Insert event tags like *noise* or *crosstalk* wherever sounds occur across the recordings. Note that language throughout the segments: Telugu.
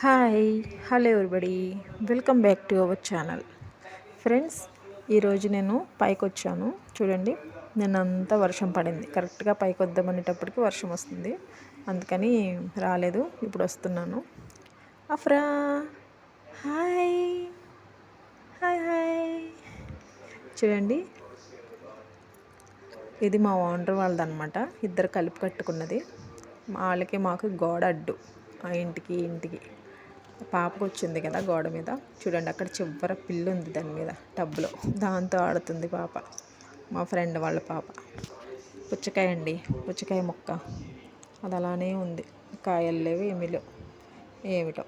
Hi hello everybody. Welcome back to our channel. Friends ఈరోజు నేను పైకి వచ్చాను చూడండి నిన్నంతా వర్షం పడింది. కరెక్ట్గా పైకి వద్దామనేటప్పటికి వర్షం వస్తుంది. అందుకని రాలేదు ఇప్పుడు వస్తున్నాను. అఫ్రా హాయ్. Hi hi. చూడండి ఇది మా ఓనర్ వాళ్ళదనమాట ఇద్దరు కలిపి కట్టుకున్నది. వాళ్ళకి మాకు గోడ అడ్డు. ఆ ఇంటికి ఇంటికి. పాపకు వచ్చింది కదా గోడ మీద. చూడండి అక్కడ చివర పిల్లు ఉంది దాని మీద టబ్లో. దాంతో ఆడుతుంది పాప. మా ఫ్రెండ్ వాళ్ళ పాప. పుచ్చకాయ అండి. పుచ్చకాయ మొక్క. అది అలానే ఉంది. కాయలు లేవు ఏమీ లేవు. ఏమిటో.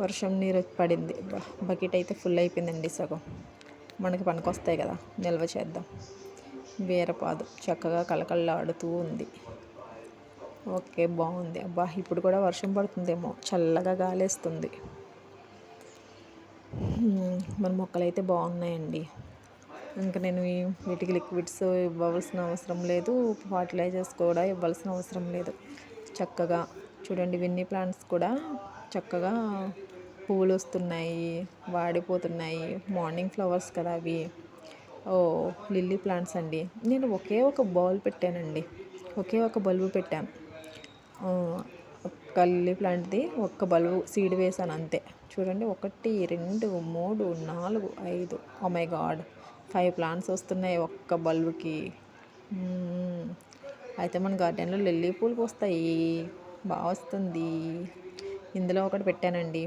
వర్షం నీరు పడింది. బకెట్ అయితే ఫుల్ అయిపోయిందండి సగం. మనకి పనికొస్తాయి కదా నిల్వ చేద్దాం. బీరపాదు చక్కగా కలకల్లాడుతూ ఉంది. ఓకే బాగుంది. అబ్బా ఇప్పుడు కూడా వర్షం పడుతుందేమో. చల్లగా గాలేస్తుంది. మన మొక్కలైతే బాగున్నాయండి. ఇంకా నేను వీటికి లిక్విడ్స్ ఇవ్వాల్సిన అవసరం లేదు. ఫర్టిలైజర్స్ కూడా ఇవ్వాల్సిన అవసరం లేదు. చక్కగా చూడండి విన్నీ ప్లాంట్స్ కూడా చక్కగా పూలు వస్తున్నాయి వాడిపోతున్నాయి. మార్నింగ్ ఫ్లవర్స్ కదా అవి. ఓ లిల్లీ ప్లాంట్స్ అండి. నేను ఒకే ఒక బౌల్ పెట్టానండి. ఒకే ఒక బల్బు పెట్టాను కల్లి ప్లాంట్ది ఒక్క బల్బు సీడ్ వేసాను అంతే. చూడండి ఒకటి రెండు మూడు నాలుగు ఐదు. Oh my God five plants వస్తున్నాయి ఒక్క బల్బుకి. Hmm. అయితే మన గార్డెన్లో లిల్లీ పూలు పోస్తాయి. బాగా వస్తుంది. ఇందులో ఒకటి పెట్టానండి.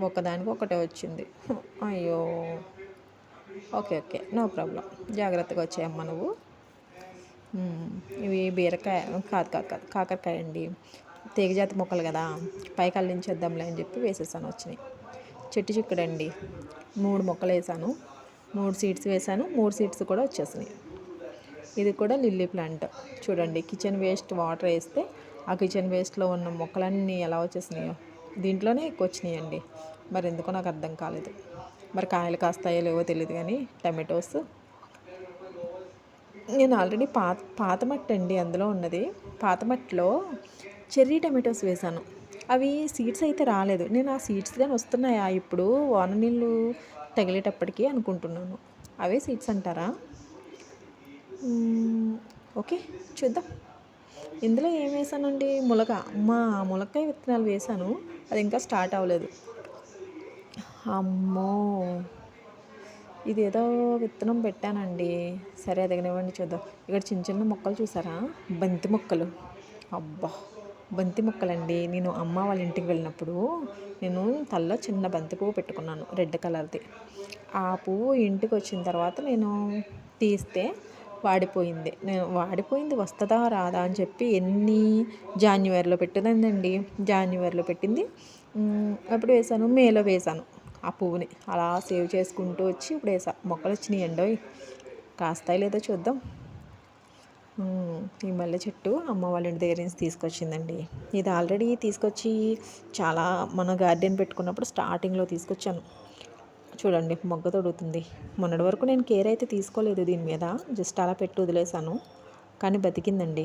ఒకదానికి ఒకటే వచ్చింది. *laughs* అయ్యో. Okay okay. నో ప్రాబ్లం జాగ్రత్తగా వచ్చాయమ్మా నువ్వు. ఇవి బీరకాయ కాదు కాదు కాదు కాకరకాయ అండి. తీగజాతి మొక్కలు కదా పైకి అల్లించేద్దాంలే అని చెప్పి వేసేసాను వచ్చినాయి. చెట్టు చిక్కుడండి. మూడు మొక్కలు వేసాను. మూడు సీడ్స్ వేసాను. మూడు సీడ్స్ కూడా వచ్చేసినాయి. ఇది కూడా లిల్లీ ప్లాంట్. చూడండి కిచెన్ వేస్ట్ వాటర్ వేస్తే ఆ కిచెన్ వేస్ట్లో ఉన్న మొక్కలన్నీ ఎలా వచ్చేసినాయో. దీంట్లోనే ఎక్కువ వచ్చినాయండి. మరి ఎందుకో నాకు అర్థం కాలేదు. మరి కాయలు కాస్తాయో లేవో తెలియదు కానీ టమాటోస్ నేను ఆల్రెడీ పాత పాత మట్టి అండి అందులో ఉన్నది. పాత మట్టిలో చెర్రీ టమాటోస్ వేశాను అవి సీడ్స్ అయితే రాలేదు. నేను ఆ సీడ్స్ కానీ వస్తున్నాయా ఇప్పుడు? వాన నీళ్ళు తగిలేటప్పటికీ అనుకుంటున్నాను. అవే సీడ్స్ అంటారా? ఓకే చూద్దాం. ఇందులో ఏం వేసానండి? ములక. మా ములక్కాయ విత్తనాలు వేసాను. అది ఇంకా స్టార్ట్ అవ్వలేదు. అమ్మో! ఇది ఏదో విత్తనం పెట్టానండి. సరే ఎదగనివ్వండి చూద్దాం. ఇక్కడ చిన్న చిన్న మొక్కలు చూసారా? బంతి మొక్కలు. అబ్బా! బంతి మొక్కలండి. నేను అమ్మ వాళ్ళ ఇంటికి వెళ్ళినప్పుడు నేను తల్లో చిన్న బంతి పువ్వు పెట్టుకున్నాను రెడ్ కలర్ది. ఆ పువ్వు ఇంటికి వచ్చిన తర్వాత నేను తీస్తే వాడిపోయింది. నేను వాడిపోయింది వస్తుందా రాదా అని చెప్పి ఎన్ని జాన్యువరిలో పెట్టిందండి? జాన్యువరిలో పెట్టింది. అప్పుడు వేసాను మేలో వేసాను. ఆ పువ్వుని అలా సేవ్ చేసుకుంటూ వచ్చి ఇప్పుడు వేసా మొక్కలు వచ్చినాయి అండి కాస్తాయి లేదో చూద్దాం. ఈ మల్లె చెట్టు అమ్మ వాళ్ళ ఇంటి దగ్గర నుంచి తీసుకొచ్చిందండి. ఇది ఆల్రెడీ తీసుకొచ్చి చాలా మన గార్డెన్ పెట్టుకున్నప్పుడు స్టార్టింగ్లో తీసుకొచ్చాను. చూడండి మొగ్గ తొడుగుతుంది. మొన్నటి వరకు నేను కేర్ అయితే తీసుకోలేదు దీని మీద. జస్ట్ అలా పెట్టి వదిలేసాను కానీ బతికిందండి.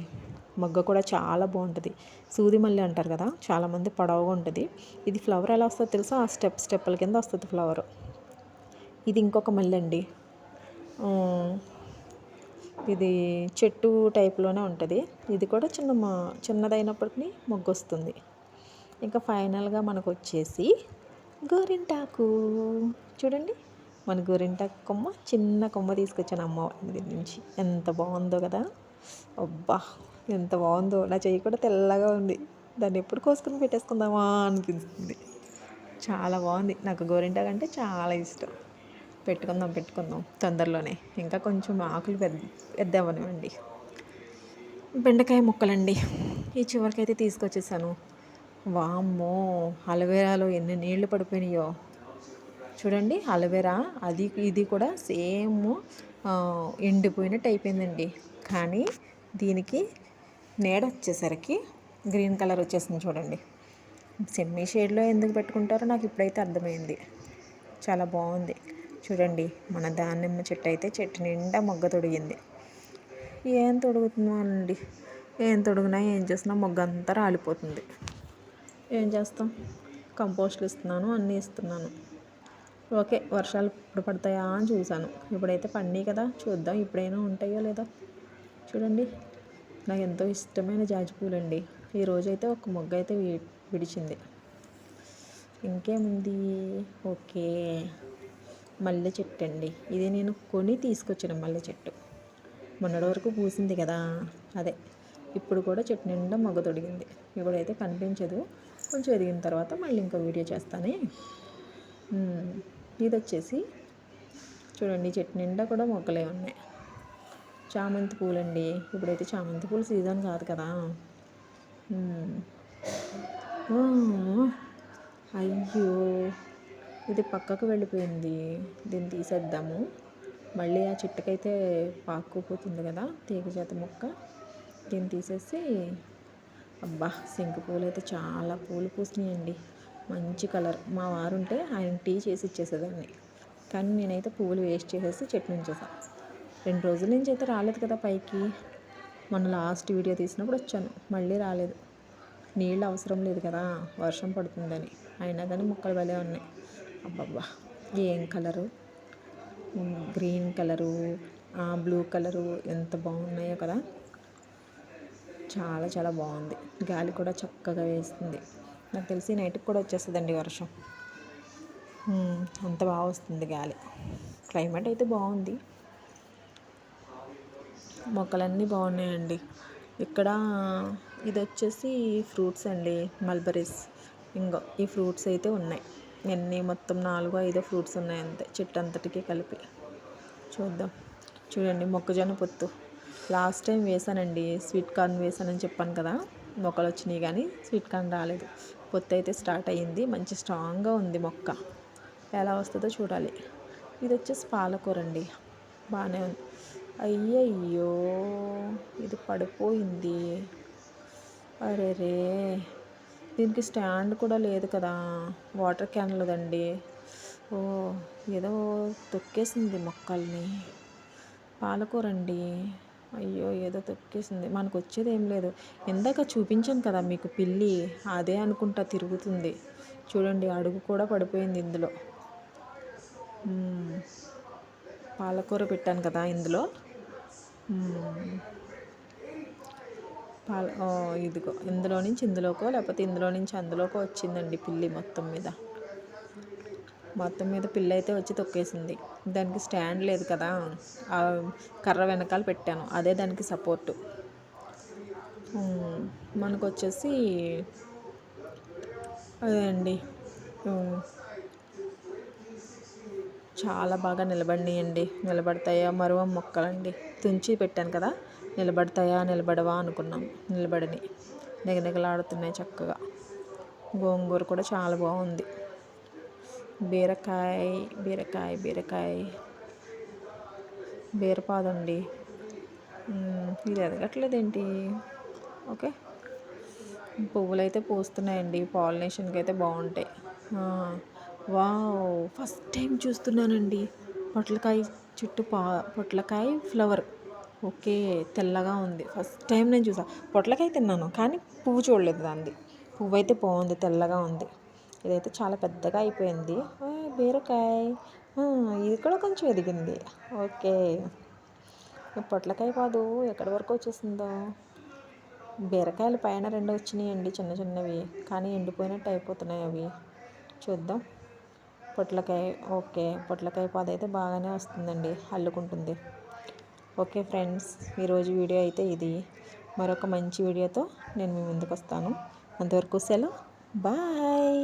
మొగ్గ కూడా చాలా బాగుంటుంది. సూది మల్లె అంటారు కదా చాలామంది పొడవుగా ఉంటుంది. ఇది ఫ్లవర్ ఎలా వస్తుందో తెలుసా? ఆ స్టెప్ స్టెప్పుల కింద వస్తుంది ఫ్లవర్ ఇది ఇంకొక మల్లె అండి. ఇది చెట్టు టైప్లోనే ఉంటుంది. ఇది కూడా చిన్న చిన్నదైనప్పటికీ మొగ్గు వస్తుంది. ఇంకా ఫైనల్గా మనకు వచ్చేసి గోరింటాకు. చూడండి మన గోరింటాకు కొమ్మ చిన్న కొమ్మ తీసుకొచ్చాను అమ్మ దీని నుంచి. ఎంత బాగుందో కదా. అబ్బా! ఎంత బాగుందో. నా చెయ్యి కూడా తెల్లగా ఉంది. దాన్ని ఎప్పుడు కోసుకుని పెట్టేసుకుందామా అనిపిస్తుంది. చాలా బాగుంది. నాకు గోరింటాకు అంటే చాలా ఇష్టం. పెట్టుకుందాం పెట్టుకుందాం తొందరలోనే. ఇంకా కొంచెం ఆకులు పెద్ద పెద్దవనివ్వండి బెండకాయ ముక్కలండి. ఈ చివరికైతే తీసుకొచ్చేసాను. వామ్మో! అలవేరాలో ఎన్ని నీళ్ళు పడిపోయినాయో. చూడండి అలవేరా అది ఇది కూడా సేమ్ ఎండిపోయినట్టు అయిపోయిందండి. కానీ దీనికి నీడ వచ్చేసరికి గ్రీన్ కలర్ వచ్చేసింది చూడండి. సెమ్మీ షేడ్లో ఎందుకు పెట్టుకుంటారో నాకు ఇప్పుడైతే అర్థమైంది. చాలా బాగుంది. చూడండి మన దానిమ్మ చెట్టు అయితే చెట్టు నిండా మొగ్గ తొడిగింది. ఏం తొడుగుతుందో ఏం తొడుగునా ఏం చేసినా మొగ్గ అంతా రాలిపోతుంది. ఏం చేస్తాం? కంపోస్ట్లు ఇస్తున్నాను అన్నీ ఇస్తున్నాను. ఓకే వర్షాలు ఇప్పుడు పడతాయా అని చూశాను. ఇప్పుడైతే పండి కదా చూద్దాం ఇప్పుడైనా ఉంటాయో లేదో? చూడండి. నాకు ఎంతో ఇష్టమైన జాజి పూలండి. ఈరోజైతే ఒక మొగ్గ అయితే విడిచింది. ఇంకేముంది? ఓకే. మల్లె చెట్టు అండి ఇది నేను కొని తీసుకొచ్చిన మల్లె చెట్టు. మొన్నటి వరకు పూసింది కదా. అదే. ఇప్పుడు కూడా చెట్టు నిండా మొగ్గ తొడిగింది. ఇప్పుడైతే కనిపించదు. కొంచెం ఎదిగిన తర్వాత మళ్ళీ ఇంకో వీడియో చేస్తానే. ఇది వచ్చేసి చూడండి చెట్టు నిండా కూడా మొగ్గలే ఉన్నాయి. చామంతి పూలండి. ఇప్పుడైతే చామంతి పూలు సీజన్ కాదు కదా. అయ్యో. ఇది పక్కకు వెళ్ళిపోయింది. దీన్ని తీసేద్దాము. మళ్ళీ ఆ చెట్టుకైతే పాక్కుపోతుంది కదా తీగ చేత మొక్క. దీన్ని తీసేసి అబ్బా సింకు పూలు అయితే చాలా పూలు పూసినాయండి. మంచి కలర్. మా వారు ఉంటే ఆయన టీ చేసి ఇచ్చేసేదాన్ని. కానీ నేనైతే పువ్వులు వేస్ట్ చేసేసి చెట్టు నుంచేసాను రెండు రోజుల నుంచి అయితే రాలేదు కదా పైకి. మొన్న లాస్ట్ వీడియో తీసినప్పుడు వచ్చాను. మళ్ళీ రాలేదు. నీళ్ళు అవసరం లేదు కదా వర్షం పడుతుందని. అయినా కానీ మొక్కలు భలే ఉన్నాయి. అబ్బబ్బా! ఏం colour? Green colour blue colour ఎంత బాగున్నాయో కదా. చాలా చాలా బాగుంది. గాలి కూడా చక్కగా వేస్తుంది. నాకు తెలిసి నైట్కి కూడా వచ్చేస్తుందండి వర్షం. అంత బాగా వస్తుంది గాలి. క్లైమేట్ అయితే బాగుంది. మొక్కలన్నీ బాగున్నాయండి. ఇక్కడ ఇది వచ్చేసి ఫ్రూట్స్ అండి మల్బరీస్. ఇంకో ఈ ఫ్రూట్స్ అయితే ఉన్నాయి. ఎన్ని మొత్తం నాలుగో ఐదో ఫ్రూట్స్ ఉన్నాయి అంతే చెట్టు అంతటికి కలిపి. చూద్దాం. చూడండి మొక్కజొన్న పొత్తు. లాస్ట్ టైం వేసానండి స్వీట్ కార్న్ వేసానని చెప్పాను కదా మొక్కలు వచ్చినాయి కానీ స్వీట్ కార్న్ రాలేదు. పొత్తు అయితే స్టార్ట్ అయ్యింది మంచి స్ట్రాంగ్గా ఉంది మొక్క. ఎలా వస్తుందో చూడాలి. ఇది వచ్చేసి పాలకూర అండి బాగానే ఉంది. అయ్యయ్యో ఇది పడిపోయింది. అరే రే దీనికి స్టాండ్ కూడా లేదు కదా వాటర్ క్యాన్లదండి. ఓ ఏదో తొక్కేసింది మొక్కల్ని. పాలకూర అండి అయ్యో ఏదో తొక్కేసింది. మనకు వచ్చేది ఏం లేదు. ఇందాక చూపించాను కదా మీకు పిల్లి అదే అనుకుంటా తిరుగుతుంది. చూడండి అడుగు కూడా పడిపోయింది ఇందులో. పాలకూర పెట్టాను కదా ఇందులో. పాల ఇదిగో ఇందులో నుంచి ఇందులోకో లేకపోతే ఇందులో నుంచి అందులోకో వచ్చిందండి పిల్లి మొత్తం మీద. మొత్తం మీద పిల్ల అయితే వచ్చి తొక్కేసింది. దానికి స్టాండ్ లేదు కదా. కర్ర వెనకాల పెట్టాను. అదే దానికి సపోర్టు. మనకు వచ్చేసి అదే అండి. చాలా బాగా నిలబడినాయండి. నిలబడతాయా? మరువ మొక్కలండి. తుంచి పెట్టాను కదా నిలబడతాయా నిలబడవా అనుకున్నాం. నిలబడని నిగనిగలాడుతున్నాయి చక్కగా. గోంగూర కూడా చాలా బాగుంది. బీరకాయ బీరకాయ బీరకాయ. బీరపాదండి. ఇది ఎదగట్లేదేంటి? ఓకే. పువ్వులు అయితే పూస్తున్నాయండి. పాలినేషన్కి అయితే బాగుంటాయి వావ్ ఫస్ట్ టైం చూస్తున్నానండి. పొట్లకాయ చుట్టూ పా పొట్లకాయ ఫ్లవర్. ఓకే తెల్లగా ఉంది. ఫస్ట్ టైం నేను చూసా. పొట్లకాయ తిన్నాను కానీ పువ్వు చూడలేదు దాన్ని పువ్వు అయితే బాగుంది తెల్లగా ఉంది. ఇదైతే చాలా పెద్దగా అయిపోయింది. బీరకాయ. ఇది కూడా కొంచెం ఎదిగింది. ఓకే. పొట్లకాయ కాదు ఎక్కడి వరకు వచ్చేసిందో. బీరకాయలు పైన రెండు వచ్చినాయండి చిన్న చిన్నవి. కానీ ఎండిపోయినట్టు అయిపోతున్నాయి అవి. చూద్దాం. పొట్లకాయ ఓకే. పొట్లకాయ పాద అయితే బాగానే వస్తుందండి అల్లుకుంటుంది. ఓకే ఫ్రెండ్స్ ఈరోజు వీడియో అయితే ఇది. మరొక మంచి వీడియోతో నేను మీ ముందుకు వస్తాను అంతవరకు సెలవు. బాయ్.